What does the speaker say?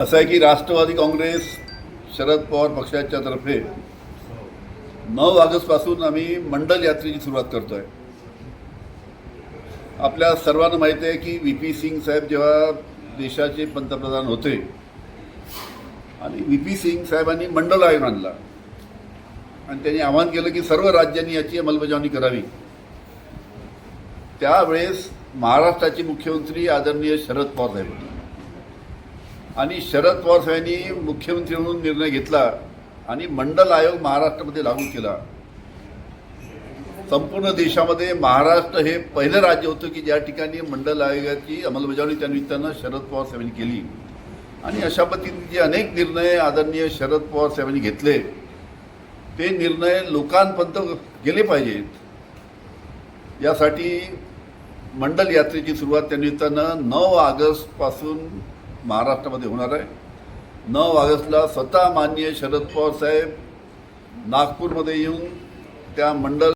असं आहे की राष्ट्रवादी काँग्रेस शरद पवार पक्षाच्या तर्फे नऊ ऑगस्टपासून आम्ही मंडल यात्रेची सुरुवात करतो आहे आपल्या सर्वांना माहिती आहे की व्ही पी सिंग साहेब जेव्हा देशाचे पंतप्रधान होते आणि व्ही पी सिंग साहेबांनी मंडल आयोग आणला. आणि त्यांनी आवाहन केलं की सर्व राज्यांनी याची अंमलबजावणी करावी. त्यावेळेस महाराष्ट्राचे मुख्यमंत्री आदरणीय शरद पवार साहेब होते. आणि शरद पवार साहेबांनी मुख्यमंत्री म्हणून निर्णय घेतला आणि मंडल आयोग महाराष्ट्रामध्ये लागू केला. संपूर्ण देशामध्ये महाराष्ट्र हे पहिलं राज्य होतं की ज्या ठिकाणी मंडल आयोगाची अंमलबजावणी त्या निमित्तानं शरद पवार साहेबांनी केली. आणि अशा पद्धतीने जे अनेक निर्णय आदरणीय शरद पवार साहेबांनी घेतले ते निर्णय लोकांपर्यंत गेले पाहिजेत. यासाठी मंडल यात्रेची सुरुवात त्या निमित्तानं नऊ ऑगस्टपासून महाराष्ट्रामध्ये होणार आहे. नऊ ऑगस्टला स्वतः माननीय शरद पवार साहेब नागपूरमध्ये येऊन त्या मंडळ